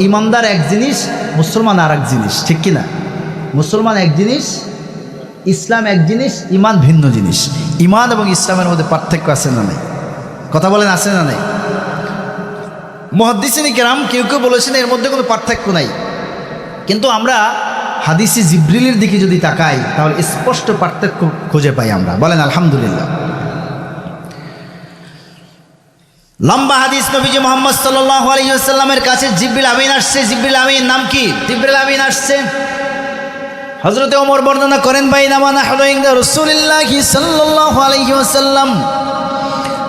ইমানদার এক জিনিস, মুসলমান আর এক জিনিস, ঠিক কিনা? মুসলমান এক জিনিস, ইসলাম এক জিনিস, ইমান ভিন্ন জিনিস। ইমান এবং ইসলামের মধ্যে পার্থক্য আছে না নাই? কথা বলেন, আছে না নাই? মহাদ্দিসিনী কেরাম কেউ কেউ বলেছেন এর মধ্যে কোনো পার্থক্য নাই। কিন্তু আমরা হাদিসি জিব্রিলের দিকে যদি তাকাই, তাহলে স্পষ্ট পার্থক্য খুঁজে পাই আমরা। বলেন, আলহামদুলিল্লাহ। লম্বা হাদিস নবীজি মোহাম্মদ সাল্লাহ আলহিহাস্লামের কাছে জিব্রিল আমিন আসছে জিব্রিল আমিন নাম কি জিব্রিল আমিন আসছে হজরতে ওমর বর্ণনা করেন ভাই নামানা হদইন্দা রসুলিল্লাহি সাল্লাল্লাহু আলাইহি ওয়াসাল্লাম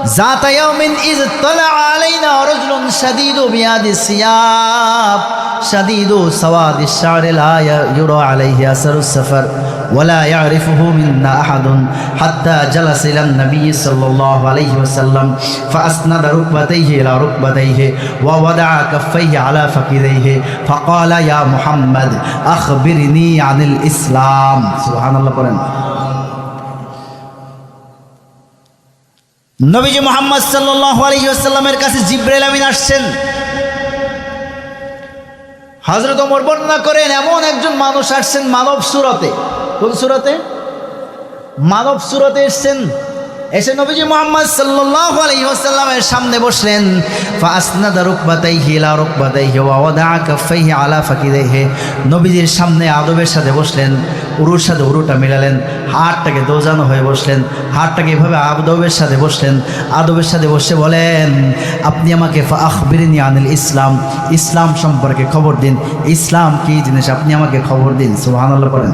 ذات يوم إذ طلع علينا رجل شديد بياد الثياب شديد سواد الشعر لا يرى عليه أثر السفر ولا يعرفه منا أحد حتى جلس إلى النبي صلى الله عليه وسلم فأسند ركبتيه إلى ركبتيه ووضع كفيه على فخذيه فقال يا محمد أخبرني عن الإسلام سبحان الله قرآن নবীজি মোহাম্মদ সাল্লাহ আলহিহাস্লামের কাছে জিব্রাইল আমিন আসছেন হজরত ওমর বর্ণনা করেন এমন একজন মানুষ আসছেন মানব সুরতে কোন সুরতে? মানব সুরতে এসছেন। এসে নবীজি মোহাম্মদ সাল্লাল্লাহু আলাইহি সামনে বসলেন। ফাসনাদা রুকবাতাইহি ইলা রুকবাতাইহি ওয়া ওয়াদা কাফাইহি আলা ফাকিদাইহি। নবীজির সামনে আদবের সাথে বসলেন, উরুর সাথে উরুটা মিলালেন, হাতটাকে দোজানো হয়ে বসলেন, হাতটাকে এভাবে আদবের সাথে বসলেন, আদবের সাথে বসে বলেন, আপনি আমাকে আখবিরিনি আনিল ইসলাম ইসলাম সম্পর্কে খবর দিন, ইসলাম কি জিনিস আপনি আমাকে খবর দিন? সুবহানাল্লাহ করেন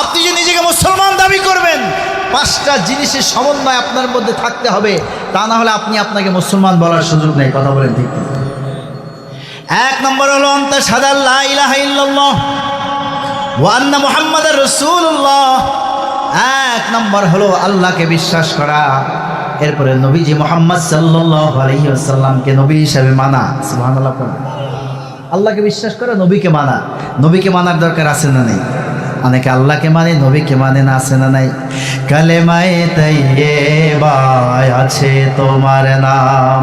আপনি যে নিজেকে মুসলমান দাবি করবেন, পাঁচটা জিনিসের সমন্বয় আপনার মধ্যে থাকতে হবে, তা না হলে আপনি আপনাকে মুসলমান বলার সুযোগ নেই। কথা বলেন ঠিক এক নম্বর হলো, অন্ত সাদাল্লাহ ইলাহা ইল্লাল্লাহ ওয়ান্না মুহাম্মদ রসুল্লাহ এক নম্বর হলো, আল্লাহকে বিশ্বাস করা। এরপরে নবীজি মোহাম্মদ সাল্লাহ নবী হিসাবে মানা। পড়েন। আল্লাহকে বিশ্বাস করা, নবীকে মানা। নবীকে মানার দরকার আছে না নেই? অনেকে আল্লাহকে মানে নবীকে মানে না, আছে না নাই? কালেমায়ে তাই আছে তোমার নাম।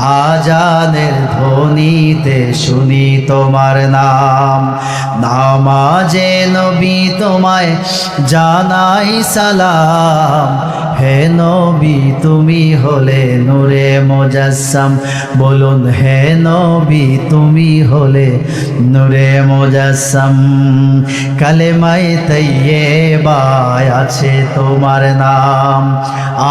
আজানের ধ্বনিতে শুনি তোমার নাম। নামাজে নবী তোমায় জানাই সালাম। হে নবী, তুমি হলে নূরে মোজাসম বলুন, হে নবী, তুমি হলে নূরে মোজাসম কালেমাই তাইয়ে বাই আছে তোমার নাম।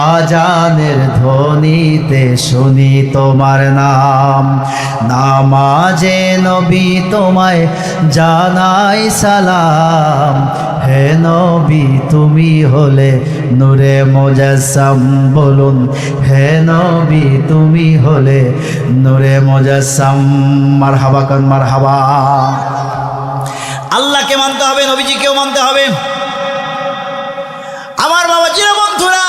আজানের ধ্বনিতে শুনি তোমার নাম। নামাজে নবী তোমায় জানাই সালাম। হে নবী, তুমি হলে নূরে মোজাসম বলুন। হে নবী, তুমি হলে নূরে মোজাসম মার হাবা কন মার হাবা আল্লাহকে মানতে হবে, নবীজিকেও মানতে হবে। আমার বাবা চির বন্ধুরা,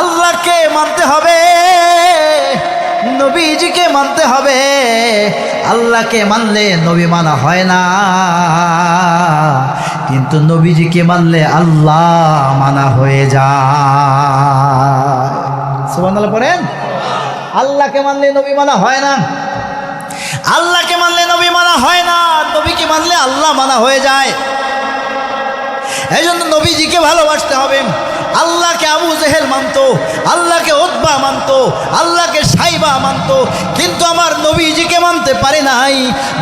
আল্লাহকে মানতে হবে। নবীজিকে মানতে হবে। আল্লাহকে মানলে নবী মানা হয় না। কিন্তু নবীজিকে মানলে আল্লাহ মানা হয়ে যায়। পড়েন। আল্লাহকে মানলে নবী মানা হয় না। আল্লাহকে মানলে নবী মানা হয় না। নবীকে মানলে আল্লাহ মানা হয়ে যায়। এই জন্য নবীজিকে ভালোবাসতে হবে। আল্লাহকে আবু জেহেল মানত, আল্লাহকে ওতবা মানত, আল্লাহকে সাইবা মানত, কিন্তু আমার নবীজিকে মানতে পারে নাই,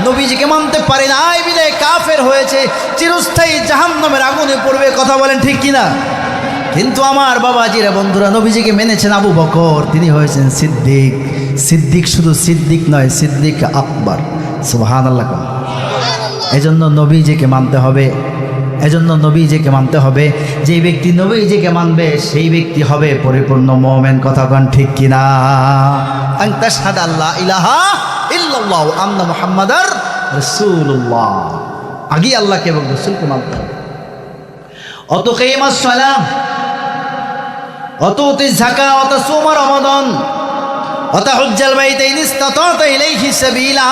নবীজিকে মানতে পারে নাই বিদায় কাফের হয়েছে, চিরস্থায়ী জাহান্নামের আগুনে পড়বে কথা বলেন ঠিক কিনা কিন্তু আমার বাবাজিরা বন্ধুরা, নবীজিকে মেনেছেন আবু বকর, তিনি হয়েছেন সিদ্দিক। সিদ্দিক শুধু সিদ্দিক নয়, সিদ্দিক আকবর। সুবাহান আল্লাহ এই জন্য নবীজিকে মানতে হবে। এজন্য নবীজিকে মানতে হবে যে ব্যক্তি নবী নবীজিকে মানবে, সেই ব্যক্তি হবে পরিপূর্ণ মোমেন। কথা কন ঠিক কিনা? আন তাশহাদ আল্লাহ ইলাহা ইল্লাল্লাহ আন্না মুহাম্মাদার রাসূলুল্লাহ। আগে আল্লাহকে এবং রাসূলকে মানতে হবে। অত কেমাস সালাম অত অতি ঝাকা অত সুমা রমাদন, অত হুজ্জাল বাইতাইন ইস্তাতাতা ইলাইহি সাবিলা।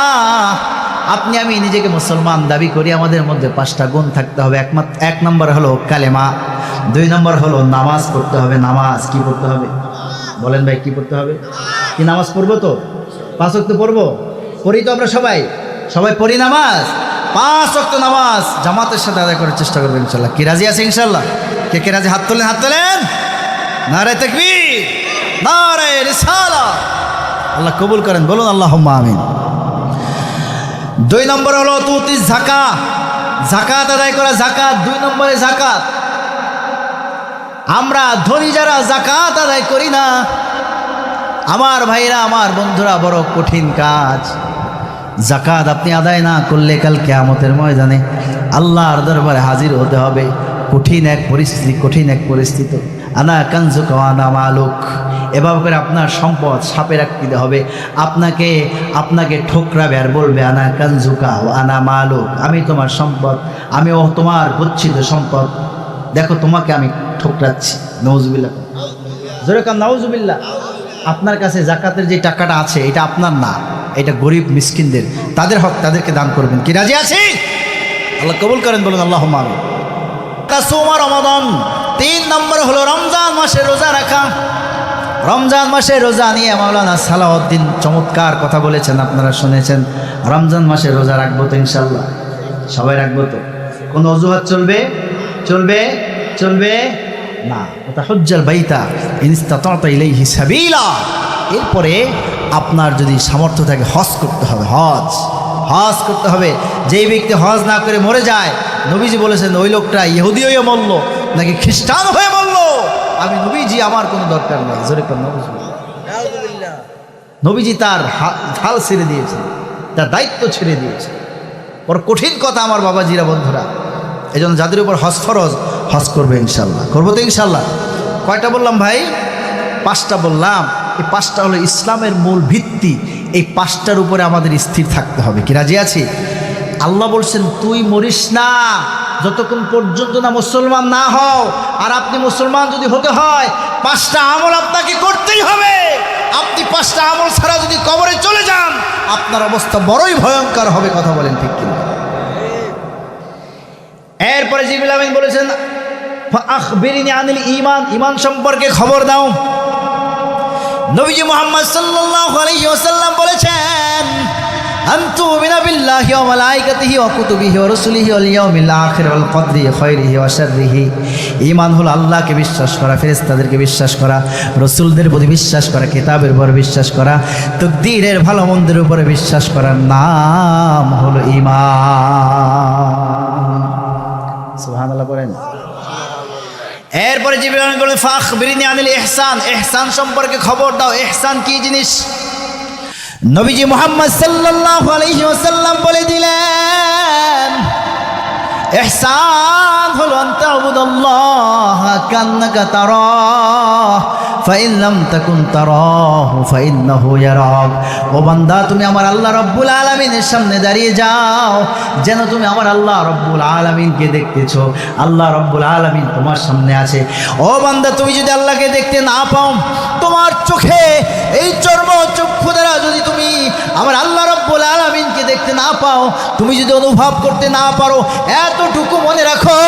আপনি, আমি নিজেকে মুসলমান দাবি করি, আমাদের মধ্যে পাঁচটা গুণ থাকতে হবে। একমাত্র এক নম্বর হলো কালেমা, দুই নম্বর হলো নামাজ পড়তে হবে। নামাজ কি পড়তে হবে? বলেন ভাই, কি পড়তে হবে? কি নামাজ পড়ব তো? পাঁচ অক্ট পড়ব? পড়ি তো আমরা সবাই। সবাই পড়ি নামাজ? পাঁচ অক্ট নামাজ। জামাতের সাথে আদায় করার চেষ্টা করবেন ইনশাল্লাহ কি রাজি আছে ইনশাল্লাহ কে কে রাজি? হাত তোলেন হাত তোলেন। নারে তকবীর নারে রিসালা আল্লাহ কবুল করেন। বলুন আল্লাহ আমিন। দুই নম্বর হলো তুতি জাকা জাকাত আদায় করা জাকাত দুই নম্বরে জাকাত আমরা ধনী যারা জাকাত আদায় করি না, আমার ভাইরা, আমার বন্ধুরা বড় কঠিন কাজ। জাকাত আপনি আদায় না করলে কাল কেয়ামতের ময়দানে আল্লাহর দরবারে হাজির হতে হবে। কঠিন এক পরিস্থিতি, কঠিন এক পরিস্থিতি। আনা কাঞ্জু আনা মালুক। এভাবে করে আপনার সম্পদ সাপে রাখতে হবে। আপনাকে আপনাকে ঠোকরাবে আর বলবে, আনা কাঞ্জুকা আনা মালুক। আমি তোমার সম্পদ, আমি ও তোমার গচ্ছিত সম্পদ। দেখো, তোমাকে আমি ঠোকরাচ্ছি। নওজুবিল্লাহ। জোরে কাম নওজুবিল্লাহ। আপনার কাছে জাকাতের যে টাকাটা আছে, এটা আপনার না। এটা গরিব মিসকিনদের। তাদের হক তাদেরকে দান করবেন। কি, রাজি আছি আল্লাহ কবুল করেন, বলুন আল্লাহ মারুন রমাদন। তিন নম্বর হলো রমজান মাসে রোজা রাখা। রমজান মাসে রোজা নিয়ে মাওলানা সালাউদ্দিন চমৎকার কথা বলেছেন, আপনারা শুনেছেন। রমজান মাসে রোজা রাখব তো ইনশাল্লাহ সবাই রাখব তো? কোনো অজুহাত চলবে? চলবে? চলবে? না। ওটা হজ্জাল বাইতা ইনস্তাতা ইলাইহি সাবিলা। এরপরে আপনার যদি সামর্থ্য থাকে হজ করতে হবে, হজ। হজ করতে হবে। যেই ব্যক্তি হজ না করে মরে যায়, নবীজি বলেছেন, ওই লোকটা ইহুদি হয়ে মরল নাকি খ্রিস্টান হয়ে বলল আমি নবীজি আমার কোনো দরকার নেই। জোরে নবীজি। তার হাল ছেড়ে দিয়েছে তার দায়িত্ব ছেড়ে দিয়েছে। ওর কঠিন কথা আমার বাবাজিরা বন্ধুরা। এই জন্য যাদের উপর হজ ফরজ হজ করবে ইনশাল্লাহ করব তো ইনশাল্লাহ কয়টা বললাম ভাই? পাঁচটা বললাম। এই পাঁচটা হলো ইসলামের মূল ভিত্তি। এই পাঁচটার উপরে আমাদের স্থির থাকতে হবে। কি রাজি আছি? আল্লাহ বলছেন তুই মরিস না। যতক্ষণ পর্যন্ত না মুসলমান না হও, আর আপনি মুসলমান যদি হতে হয়, পাঁচটা আমল আপনাকে করতেই হবে। আপনি পাঁচটা আমল ছাড়া যদি কবরে চলে যান, আপনার অবস্থা বড়ই ভয়ঙ্কর হবে, কথা বলেন ঠিক কিনা? এরপরে জিবিল আমিন বলেছেন আখবিরিনি আনিল ইমান ইমান সম্পর্কে খবর দাও। নবীজি মোহাম্মদ সাল্লাল্লাহু আলাইহি ওয়াসাল্লাম বলেছেন আন তুমিনা বিল্লাহি ওয়া মালাইকাতিহি ওয়া কুতুবিহি ওয়া রাসূলিহি ওয়াল ইয়াউমিল আখির ওয়াল কদরি খায়রিহি ওয়া শাররিহি। ঈমান হলো আল্লাহকে বিশ্বাস করা, ফেরেশতাদেরকে বিশ্বাস করা, রাসূলদের প্রতি বিশ্বাস করা, কিতাবের উপর বিশ্বাস করা, তাকদীরের ভালো মন্দের উপরে বিশ্বাস করার নাম হলো ঈমান। বলেন এরপরে জিবরান বলে ফাখ বিরিনি আনিল ইহসান। ইহসান সম্পর্কে খবর দাও। ইহসান কি জিনিস? নবীজি মোহাম্মদ ওয়াসাল্লাম বলে দিলেন, ইহসান হলো আনতা আবুদাল্লাহ কান্নাকা ইয়ারাক। ও বান্দা, তুমি আমার আল্লাহ রব্বুল আলামিনের সামনে দাঁড়িয়ে যাও, যেন তুমি আমার আল্লাহ রব্বুল আলামিনকে দেখতেছো। আল্লাহ রব্বুল আলামিন তোমার সামনে আছে। ও বান্দা, তুমি যদি আল্লাহকে দেখতে না পাও, তোমার চোখে এই চর্ম চক্ষু দ্বারা যদি তুমি আমার আল্লাহ রব্বুল আলামিনকে দেখতে না পাও, তুমি যদি অনুভব করতে না পারো, এতটুকু মনে রাখো।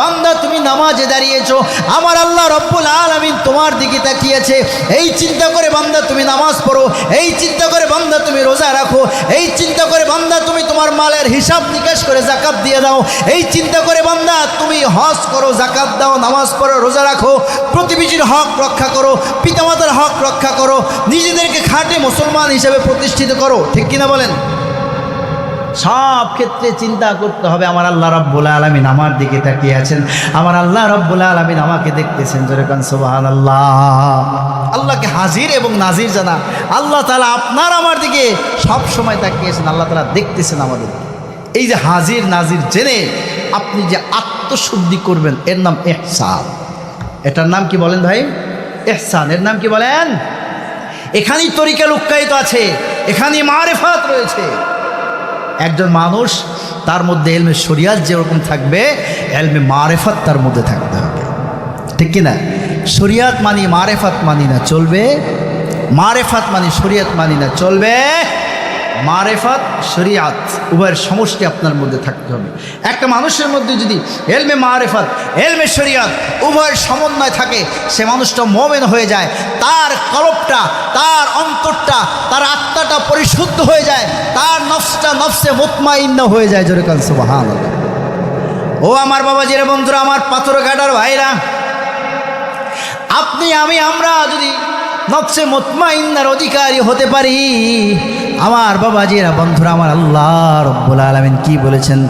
বান্দা, তুমি নামাজে দাঁড়িয়েছো, আমার আল্লাহ রব্বুল আলামিন তোমার দিকে তাকিয়েছে। এই চিন্তা করে বান্দা, তুমি নামাজ পড়ো, এই চিন্তা করে বান্দা, তুমি রোজা রাখো, এই চিন্তা করে বান্দা, তুমি তোমার মালের হিসাব নিকাশ করে জাকাত দিয়ে দাও, এই চিন্তা করে বান্দা, তুমি হজ করো জাকাত দাও, নামাজ পড়ো, রোজা রাখো, প্রতিবেশীর হক রক্ষা করো, পিতামাতার হক রক্ষা করো, নিজেদেরকে খাটে মুসলমান হিসেবে প্রতিষ্ঠিত করো, ঠিক কিনা বলেন? সব ক্ষেত্রে চিন্তা করতে হবে, আমার আল্লাহ রব্বুল আলমিন আমার দিকে তাকিয়ে আছেন। আমার আল্লাহ রব্বুল আলমিন আমাকে দেখতেছেন যেরকম সোহান আল্লাহ আল্লাহকে হাজির এবং নাজির জানা। আল্লাহ তালা আপনার আমার দিকে সব সময় তাকিয়েছেন আল্লাহ তালা দেখতেছেন আমাদের। এই যে হাজির, নাজির জেনে আপনি যে আত্মশুদ্ধি করবেন, এর নাম এহসান এটার নাম কি বলেন ভাই? এহসান এর নাম কি বলেন? এখানেই তরিকা লুক্কায়িত আছে এখানে মারেফাত রয়েছে। একজন মানুষ, তার মধ্যে এলমে শরিয়াত যেরকম থাকবে, এলমে মারেফাত তার মধ্যে থাকতে হবে। ঠিক কিনা? শরিয়াত মানি মারেফাত মানি না চলবে, মারেফাত মানি শরিয়াত মানি না চলবে। মারেফাত, শরিয়াত, উভয়ের সমষ্টি আপনার মধ্যে থাকতে হবে। একটা মানুষের মধ্যে যদি এলমে মারেফাত, এলমে শরিয়াত উভয়ের সমন্বয় থাকে, সে মানুষটা মোমেন হয়ে যায়, তার কলপটা, তার অন্তরটা, তার আত্মাটা পরিশুদ্ধ হয়ে যায়, তার নফসটা নফসে মুতমাইন্য হয়ে যায় যেরকম সুবাহান ও আমার বাবা জিরে বন্ধুরা, আমার পাথর ঘাটার ভাইরা, আপনি, আমি, আমরা যদি নফসে মুতমাইন্নার অধিকারী হতে পারি আমার বাবাজিরা, বন্ধুরা, আমার আল্লাহ রব্বুল আলমিন কি বলেছেন?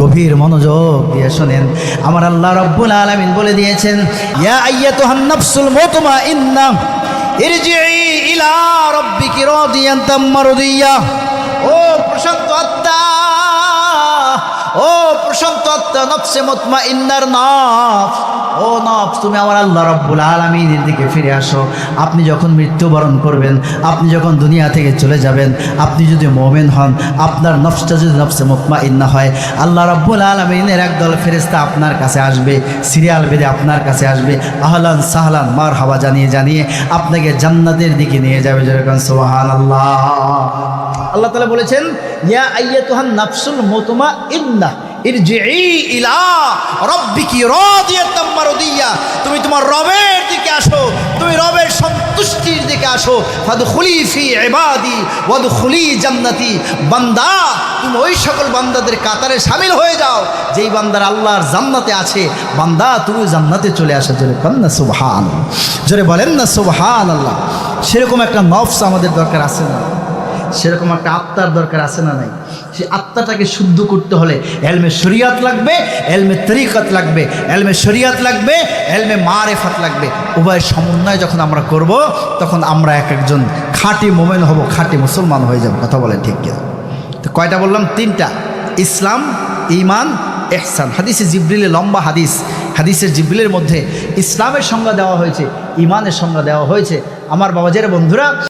গভীর মনোযোগ দিয়ে শোনেন। আমার আল্লাহ রব্বুল আলমিন বলে দিয়েছেন, ইয়া আইয়াতুহান নাফসুল মুতমাইন্না ইরজিই ইলা রাব্বিকি রাদিয়ান মারদিয়া। ও প্রশান্ত আত্মা ও প্রশান্ত নফসে মতমা ইন্নার নফস। ও নফস, তুমি আমার আল্লাহ রব্বুল আলমিনের দিকে ফিরে আসো। আপনি যখন মৃত্যুবরণ করবেন, আপনি যখন দুনিয়া থেকে চলে যাবেন, আপনি যদি মোমেন হন, আপনার নফসটা যদি নফসে মতমা ইন্না হয়, আল্লাহ রব্বুল আলমিনের একদল ফেরেস্তা আপনার কাছে আসবে, সিরিয়াল বেঁধে আপনার কাছে আসবে, আহলান সাহলান মার হাওয়া জানিয়ে জানিয়ে আপনাকে জান্নাতের দিকে নিয়ে যাবে যেরকম সোহান আল্লাহ আল্লাহ তালা বলেছেন, ইয়া আইয়াতুহান নাফসুল মুতমা ইন্না ইলা রাব্বিকি রাদিয়াতাম মারদিয়া। তুমি তোমার রবের দিকে আসো, তুমি রবের সন্তুষ্টির দিকে আসো। ফাদখুলি ফি ইবাদি, ওয়াদখুলি জান্নাতি। বান্দা, তুমি ওই সকল বান্দাদের কাতারে শামিল হয়ে যাও। যেই বান্দার আল্লাহর জান্নাতে আছে, বান্দা তুমি জান্নাতে চলে আসো। জোরে বলেন না সুবহান জোরে বলেন না সুবহান আল্লাহ সেরকম একটা নফস আমাদের দরকার আছে না। সেরকম একটা আত্মার দরকার আছে না নাই? সেই আত্মাটাকে শুদ্ধ করতে হলে এলমে শরিয়াত লাগবে, এলমে তরিকত লাগবে, এলমে শরিয়াত লাগবে, এলমে মারেফাত লাগবে। উভয়ের সমন্বয় যখন আমরা করব, তখন আমরা এক একজন খাঁটি মোমেন হব, খাঁটি মুসলমান হয়ে যাব। কথা বলেন ঠিক কিনা? তো কয়টা বললাম? তিনটা। ইসলাম ইমান এহসান হাদিসে জিব্রিলে লম্বা হাদিস। হাদিসের জিব্রিলের মধ্যে ইসলামের সংজ্ঞা দেওয়া হয়েছে ইমানের সংজ্ঞা দেওয়া হয়েছে। আমার বাবাজের বন্ধুরা